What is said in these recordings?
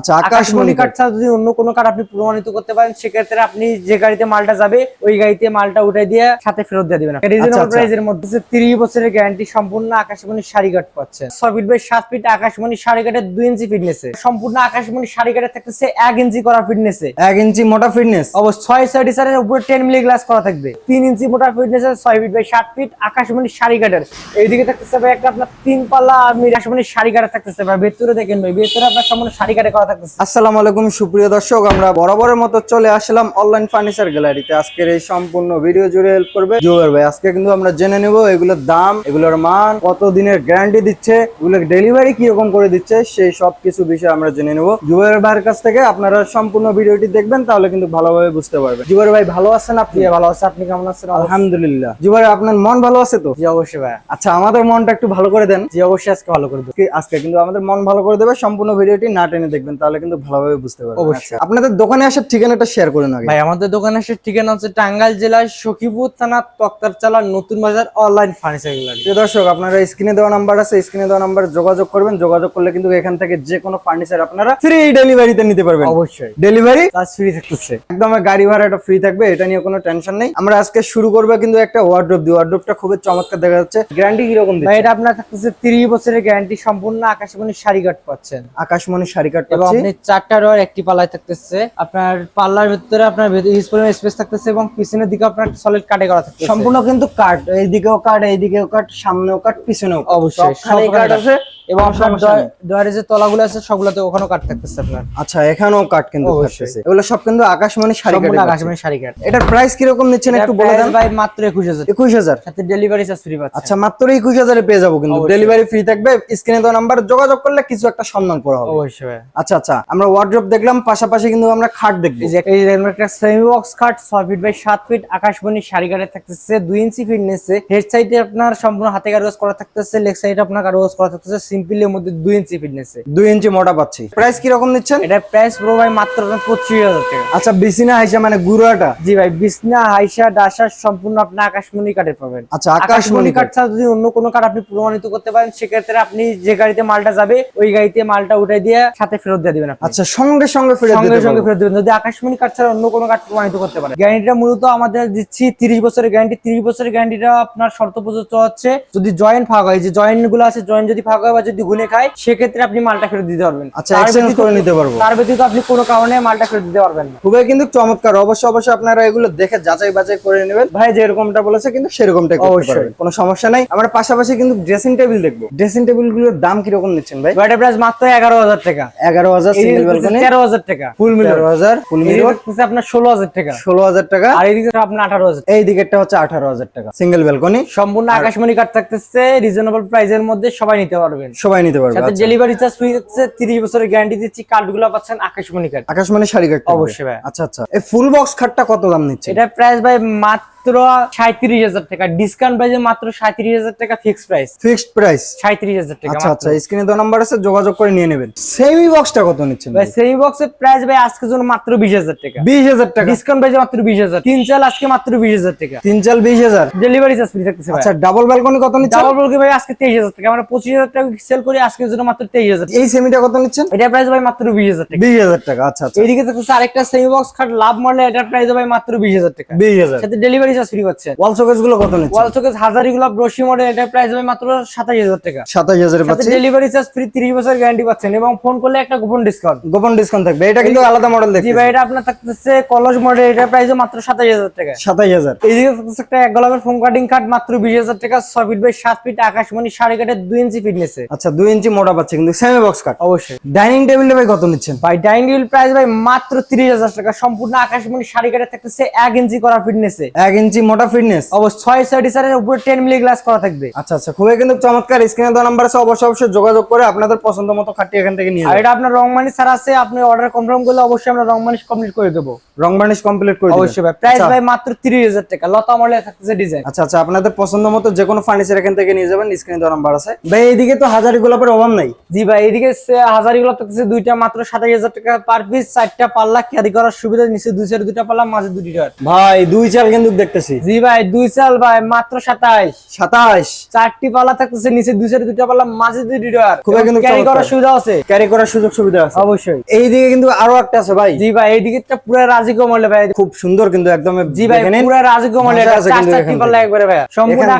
আচ্ছা আকাশমণি কাঠ ছাড়া যদি অন্য কোনো কাঠ আপনি প্রমাণিত করতে পারেন সেক্ষেত্রে আপনি যে গাড়িতে মালটা যাবে ওই গাড়িতে মালটা উঠে দিয়ে সাথে ফেরত দিয়ে দিবেন। রিজনেবল আচ্ছা। প্রাইসের মধ্যে তিরিশ বছরের গ্যারান্টি সম্পূর্ণ আকাশমণি শাড়ি কাঠ ছয় ফিট বাই সাত ফিট আকাশমণি শাড়ি কাঠের দুই ইঞ্চি ফিটনেসে সম্পূর্ণ আকাশমণি শাড়ি কাঠের থাকতেছে এক ইঞ্চি করা ফিটনেসে এক ইঞ্চি মোটা ফিটনেস অবশ্য ছয় সাইডি সারের উপরে টেন মিলি গ্লাস করা থাকবে। তিন ইঞ্চি মোটা ফিটনেস ছয় ফিট বাই সাত ফিট আকাশমণি শাড়ি কাঠের এইদিকে থাকতেছে ভাই একটা আপনার তিন পাল্লা আকাশমণি শাড়ি কাঠের থাকতেছে ভাই। ভেতরে দেখেন ভাই ভেতরে আপনার সম্পূর্ণ শাড়ি কাঠে করা থাকতেছে। আসসালামু আলাইকুম সুপ্রিয় দর্শক আমরা বরাবরের মতো চলে আসলাম অনলাইন ফার্নিচার গ্যালারিতে আজকের এই সম্পূর্ণ ভিডিও জুড়ে হেল্প করবে জুয়ার ভাই। আজকে কিন্তু আমরা জেনে নেব এগুলোর দাম এগুলোর মান কত দিনের গ্যারান্টি দিচ্ছে এগুলো ডেলিভারি কীরকম করে দিচ্ছে সেই সব কিছু বিষয় আমরা জেনে নেব। জুয়ার ভাইয়ের কাছ থেকে আপনারা সম্পূর্ণ ভিডিওটি দেখবেন তাহলে কিন্তু ভালোভাবে বুঝতে পারবেন। জুয়ার ভাই ভালো আছেন আপনি? ভালো আছে। আপনি কেমন আছেন? আলহামদুলিল্লাহ। জুয়ার আপনার মন ভালো আছে তো? জি অবশ্যই ভাই আচ্ছা আমাদের মনটা একটু ভালো করে দেন। জি অবশ্যই আজকে ভালো করে দেবো। আজকে কিন্তু আমাদের মন ভালো করে দেবে সম্পূর্ণ ভিডিওটি না টেনে দেখবেন। তাহলে কিন্তু ভালোভাবে বুঝতে পারবেন। অবশ্যই। আচ্ছা, আপনাদের দোকানে আসার ঠিকানাটা শেয়ার করুন আগে। ভাই আমাদের দোকানে এসে ঠিকানা হচ্ছে টাঙ্গাইল জেলার সখীপুর থানা তক্তার চালা নতুন বাজার অনলাইন ফার্নিচার গ্যালারি প্রিয় দর্শক আপনারা স্ক্রিনে দেওয়া নাম্বার আছে স্ক্রিনে দেওয়া নাম্বার যোগাযোগ করবেন। যোগাযোগ করলে কিন্তু এখান থেকে যে কোনো ফার্নিচার আপনারা ফ্রি ডেলিভারিতে নিতে পারবেন। অবশ্যই। ডেলিভারি প্লাস ফ্রি থাকতেছে। একদম গাড়ি ভাড়াটা ফ্রি থাকবে এটা নিয়ে কোনো টেনশন নেই। আমরা আজকে শুরু করব কিন্তু একটা ওয়ার্ড্রোপ দিয়ে। ওয়ার্ড্রোপটা খুবই চমৎকার দেখা যাচ্ছে। গ্যারান্টি কীরকম এটা আপনার থাকতেছে তিরিশ বছরের গ্যারান্টি সম্পূর্ণ আকাশমণি শাড়ি কাট পাচ্ছেন। আকাশমণি শাড়ি কাট পাচ্ছি আপনি চারটা রয়ের একটি পাল্লায় থাকতেছে। আপনার পাল্লার ভিতরে আপনার হিউজ পরিমাণ স্পেস থাকতেছে এবং পিছনের দিকে আপনার সলিড কাটে করা থাকতেছে। সম্পূর্ণ কিন্তু কাট এইদিকেও কাট এইদিকেও কাট সামনেও কাট পিছনেও। অবশ্যই, কাট আছে। এবং তলাগুলো আছে সবগুলোতে ওখানেও কাট থাকতেছে আপনার। আচ্ছা এখানেও কাট কিন্তু থাকতেছে। এগুলো সব কিন্তু আকাশমণি শাড়ি কাটে আকাশমণি শাড়ি কাট এটার প্রাইস কীরকম নিচ্ছেন একটু বলে দেন? ভাই মাত্র একুশ হাজার। একুশ হাজার। সাথে ডেলিভারি চার্জ ফ্রি পাচ্ছে আচ্ছা মাত্র একুশ হাজারে পেয়ে যাব কিন্তু। ডেলিভারি ফ্রি থাকবে স্ক্রিনে দেওয়া নাম্বার যোগাযোগ করলে কিছু একটা সম্মান করা হবে। অবশ্যই আচ্ছা আচ্ছা আমরা ওয়ার্ড্রপ দেখলাম পাশাপাশি কিন্তু আমরা খাট দেখব। এই যে একটা সেমি বক্স কাট ছয় ফিট বাই সাত ফিট আকাশমণি শাড়ি কাটে থাকতেছে দুই ইঞ্চি ফিটনেসে হেড সাইডে আপনার সম্পূর্ণ হাতে কারোজ করা থাকতেছে লেগ সাইডে আপনার কারোজ করা থাকতেছে সিম্পলি এর মধ্যে দুই ইঞ্চি ফিটনেসে দুই ইঞ্চি মোটা পাচ্ছি। প্রাইস নিচ্ছেন? এটা প্রাইস পুরো ভাই মাত্র পঁচিশ হাজার টাকা। আচ্ছা বিসিনা হাইসা মানে গুড়াটা? জি ভাই বিছনা হাইসা ডাসা সম্পূর্ণ আপনি আকাশমণি কাঠের পাবেন। আচ্ছা আকাশমণি কাঠ ছাড়া যদি অন্য কোনো কাঠ আপনি প্রমাণিত করতে পারেন সেক্ষেত্রে আপনি যে গাড়িতে মালটা যাবে ওই গাড়িতে মালটা দিয়ে সাথে ফেরত দিয়ে দিবেন আচ্ছা সঙ্গে সঙ্গে ফিরে সঙ্গে সঙ্গে ফেরত দিবেন। যদি আকাশমণি কাঠ ছাড়া অন্য কোনো কাঠ প্রমাণিত করতে পারেন। গ্যারান্টিটা মূলত আমাদের দিচ্ছি তিরিশ বছরের গ্যারান্টি তিরিশ বছরের গ্যারান্টিটা আপনার শর্ত প্রযোজ্য হচ্ছে যদি জয়েন্ট ফাঁক হয় যে জয়েন্টগুলো আছে জয়েন্ট যদি ফাঁক হয় বা যদি গুনে খায় সেক্ষেত্রে আপনি মালটা ফেরত দিতে পারবেন। আচ্ছা তার এক্সচেঞ্জ ব্যতীত- করে নিতে পারব। তার ব্যতীত আপনি কোনো কারণে মালটা ফেরত দিতে পারবেন না। খুবই কিন্তু চমৎকার। অবশ্যই অবশ্যই আপনারা এগুলো দেখে যাচাই বাছাই করে নেবেন। ভাই যেরকমটা বলেছে কিন্তু সেরকমটাই করতে অবশ্যই। পারবেন। কোনো সমস্যা নাই। আমরা পাশাপাশি কিন্তু ড্রেসিং টেবিল দেখব। ড্রেসিং টেবিলগুলোর দাম কীরকম নিচ্ছেন ভাই? ওয়াটার প্রাইস মাত্র এগারো হাজার টাকা। এগারো হাজার সিঙ্গেল ব্যালকনি তেরো হাজার টাকা। ফুল মিলে তেরো হাজার। ফুল মিলিয়ন আপনার ষোলো হাজার টাকা। ষোলো হাজার টাকা। আর এই দিকে আপনার আঠারো হাজার এই দিকেরটা হচ্ছে আঠারো হাজার টাকা। সিঙ্গেল ব্যালকনি সম্পূর্ণ আকাশমণি কাঠ থাকতেছে রিজনেবল প্রাইসের মধ্যে সবাই নিতে পারবেন। সবাই নিতে পারবে সাথে। ডেলিভারি চার্জ ফ্রি হচ্ছে তিরিশ বছরের গ্যারান্টি দিচ্ছি কার্ডগুলো পাচ্ছেন আকাশমণি কার্ড আকাশমণি শাড়ি কার্ড অবশ্যই ভাই। আচ্ছা আচ্ছা এই ফুল বক্স খাটটা কত দাম নিচ্ছে এটা প্রাইস ভাই মাত্র সাঁত্রিশ হাজার টাকা। ডিসকাউন্ট প্রাইসে মাত্র সাঁত্রিশ হাজার টাকা ফিক্স প্রাইস ফিক্সড প্রাইস সাঁত্রিশ হাজার টাকা আচ্ছা আচ্ছা স্ক্রিনে নাম্বার আছে যোগাযোগ করে নিয়ে নেবেন। সেমি বক্সটা কত নিচ্ছেন ভাই সেমি বক্সের প্রাইস ভাই আজকের জন্য মাত্র বিশ হাজার টাকা। বিশ হাজার টাকা? ডিসকাউন্ট প্রাইসে মাত্র বিশ হাজার। তিন চাল আজকে মাত্র বিশ হাজার টাকা। তিন চাল বিশ হাজার? ডেলিভারি চার্জ ফ্রি থাকতেছে আচ্ছা ডাবল ব্যালকনি কত নিচ্ছেন? ডাবল বলকে ভাই আজকে তেইশ হাজার টাকা। আমরা পঁচিশ হাজার টাকা সেল করি আজকের জন্য মাত্র তেইশ হাজার এই সেমিটা কত নিচ্ছেন? এটা প্রাইস ভাই মাত্র বিশ হাজার টাকা। বিশ হাজার টাকা আচ্ছা আচ্ছা। এইদিকে থাকতেছে আরেকটা সেমি বক্স খাট লাভ মডেল এটার প্রাইস ভাই মাত্র বিশ হাজার টাকা। বিশ হাজার। সাথে ডেলিভারি চার্জ ফ্রি পাচ্ছে। ওয়াল শোকেসগুলো কত নিচ্ছেন ওয়াল চোখে হাজারি গোলাপ রশি মডেল এটার প্রাইস ভাই মাত্র সাতাশ হাজার টাকা। সাতাশ হাজার ডেলিভারি চার্জ ফ্রি তিরিশ বছর গ্যারান্টি পাচ্ছেন এবং ফোন করলে একটা গোপন ডিসকাউন্ট গোপন ডিসকাউন্ট থাকবে। এটা কিন্তু আলাদা মডেল দেখছি ভাই এটা আপনার থাকতেছে কলস মডেল এটার প্রাইস মাত্র সাতাশ হাজার টাকা। সাতাশ হাজার। এইদিকে থাকতেছে একটা এক গোলাপের ফোন কাটিং কাঠ মাত্র বিশ হাজার টাকা ছয় ফিট বাই সাত ফিট আকাশমণি সাড়ে দুই ইঞ্চি ফিটনেসে আচ্ছা দুই ইঞ্চি মোটা পাচ্ছে কিন্তু সেমি বক্স কাট অবশ্যই। ডাইনিং টেবিলটা ভাই কত নিচ্ছেন? ভাই ডাইনিং টেবিল প্রাইস ভাই মাত্র তিরিশ হাজার টাকা। সম্পূর্ণ আকাশমণি শাড়ি কাটে থাকতেছে এক ইঞ্চি করা ফিটনেসে এক ইঞ্চি মোটা ফিটনেস অবশ্য ছয় সাইডি সারের উপরে টেন মিলি গ্লাস করা থাকবে। আচ্ছা আচ্ছা। খুবই কিন্তু চমৎকার। স্ক্রিনে দেওয়া নাম্বার আছে অবশ্যই অবশ্যই যোগাযোগ করে আপনাদের পছন্দ মতো খাটটি এখান থেকে নিয়ে আর যাবেন এটা আপনার রং মানি স্যার আছে আপনি অর্ডার কনফার্ম করলে অবশ্যই আমরা রং মানিশ কমপ্লিট করে দেবো। রং বার্নিশ কমপ্লিট করে। অবশ্যই ভাই। প্রাইস আচ্ছা। ভাই মাত্র তিরিশ হাজার টাকা। লতা মডেল থাকতেছে ডিজাইন আচ্ছা আচ্ছা। আপনাদের পছন্দ মতো যে কোনো ফার্নিচার এখান থেকে নিয়ে যাবেন স্ক্রিনে দেওয়া নাম্বার আছে। ভাই এইদিকে তো হাজারি গোলাপের অভাব নাই। জি ভাই এদিকে হাজারি গুলো থাকতেছে দুইটা মাত্র সাতাশ হাজার টাকা পার পিস চারটা পাল্লা। ক্যারি করার সুবিধা নিচে দুই চার দুইটা পাল্লা মাঝে দুটি ভাই দুই চাল কিন্তু দেখতেছি। জি ভাই দুই চাল ভাই মাত্র সাতাইশ। সাতাশ চারটি পাল্লা থাকতেছে নিচে দুই সাইডে দুইটা পাল্লা মাঝে দুই ডয়ার। খুবই কিন্তু ক্যারি করার সুবিধা আছে। ক্যারি করার সুযোগ সুবিধা আছে। অবশ্যই। এইদিকে কিন্তু আরও একটা আছে ভাই। জি ভাই এই দিকে পুরো রাজি কমলে ভাই। খুব সুন্দর কিন্তু একদম জি ভাই পুরো রাজি কমলে চারটি একবারে ভাই সম্পূর্ণ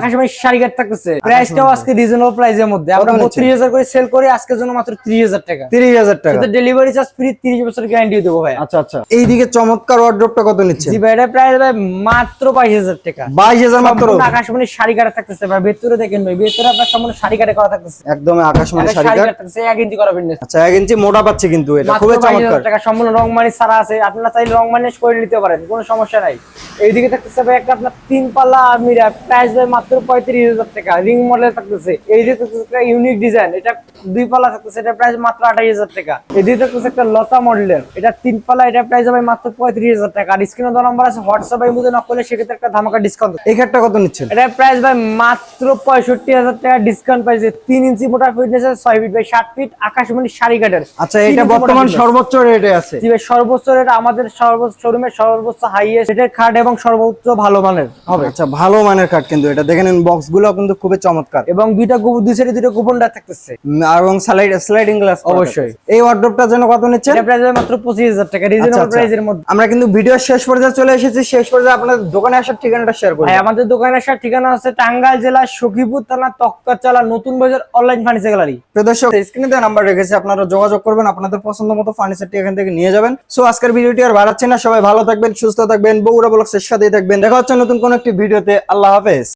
শাড়ি কাট থাকতেছে। প্রাইসটাও আজকে রিজনেবল প্রাইসের মধ্যে। আমরা কত নিচ্ছেন? বত্রিশ হাজার করে সেল করি আজকের জন্য মাত্র ত্রিশ হাজার টাকা। তিরিশ হাজার টাকা। ডেলিভারি চার্জ ফ্রি তিরিশ বছর গ্যারান্টি দেবো ভাই আচ্ছা আচ্ছা। এইদিকে চমৎকার ওয়ার্ড্রপটা কত নিচ্ছে? জি ভাই এটা প্রাইস ভাই মাত্র বাইশ হাজার টাকা। বাইশ হাজার মাত্র। আকাশমণি শাড়ি কাটা থাকতেছে ভাই। ভেতরে দেখেন ভাই ভেতরে আপনার সম্পূর্ণ শাড়ি কাটা করা থাকতেছে। একদম আকাশ শাড়ি শাড়ি কাটা থাকতেছে এক ইঞ্চি করা ফিটনেস আচ্ছা এক ইঞ্চি মোটা পাচ্ছে কিন্তু এটা খুবই চমৎকার। টাকা সম্পূর্ণ রং মানি ছাড়া আছে। আপনারা চাইলে রং মানি করে নিতে পারেন কোনো সমস্যা নাই। এইদিকে থাকতেছে ভাই একটা আপনার তিন পাল্লা আলমিরা প্রাইস ভাই মাত্র পঁয়ত্রিশ হাজার টাকা। রিং মডেল থাকতেছে এই যে একটা ইউনিক ডিজাইন এটা দুই পাল্লা থাকতেছে এটা প্রাইস মাত্র আঠাশ হাজার টাকা। এদিকে থাকতেছে একটা লতা মডেলের এটা তিন পাল্লা এটা প্রাইস ভাই মাত্র পঁয়ত্রিশ হাজার টাকা। আর স্ক্রিনে দু নম্বর আছে হোয়াটসঅ্যাপ এই মধ্যে নক করলে সেক্ষেত্রে একটা ধামাকা ডিসকাউন্ট এই খাটটা কত নিচ্ছেন? এটা প্রাইস ভাই মাত্র পঁয়ষট্টি হাজার টাকা ডিসকাউন্ট পাইছে তিন ইঞ্চি মোটা ফিটনেস ছয় ফিট বাই ষাট ফিট আকাশমণি শাড়ি কাটের। আচ্ছা এটা বর্তমান সর্বোচ্চ রেটে আছে। জি ভাই সর্বোচ্চ রেট আমাদের সর্বোচ্চ শোরুমের সর্বোচ্চ হাইয়েস্ট রেটের খাট এবং সর্বোচ্চ ভালো মানের। হবে। আচ্ছা ভালো মানের কিন্তু এটা। দেখে নিন বক্সগুলো কিন্তু খুবই চমৎকার। এবং দুইটা দুই সাইডে দুইটা কুপন ডাক থাকতেছে আর এবং স্লাইড স্লাইডিং গ্লাস অবশ্যই। এই ওয়ার্ড্রপটার জন্য কত নিচ্ছেন? এটা প্রাইস মাত্র পঁচিশ হাজার টাকা। আচ্ছা, রিজনেবল আচ্ছা। প্রাইসের মধ্যে। আমরা কিন্তু ভিডিও শেষ পর্যায়ে চলে এসেছি। শেষ পর্যায়ে আপনাদের দোকানে আসার ঠিকানাটা শেয়ার করুন আমাদের দোকানে আসার ঠিকানা আছে টাঙ্গাইল জেলা সখীপুর থানা তক্কাচালা নতুন বাজার অনলাইন ফার্নিচার গ্যালারি প্রদর্শক স্ক্রিনে দেওয়া নাম্বার রেখেছি আপনারা যোগাযোগ করবেন আপনাদের পছন্দ মতো ফার্নিচারটি এখান থেকে নিয়ে যাবেন। সো আজকের ভিডিওটি আর বাড়াচ্ছি না সবাই ভালো থাকবেন সুস্থ থাকবেন বগুড়া ব্লগসের সাথেই থাকবেন। দেখা হচ্ছে নতুন কোন একটি ভিডিওতে আল্লাহ হাফেজ।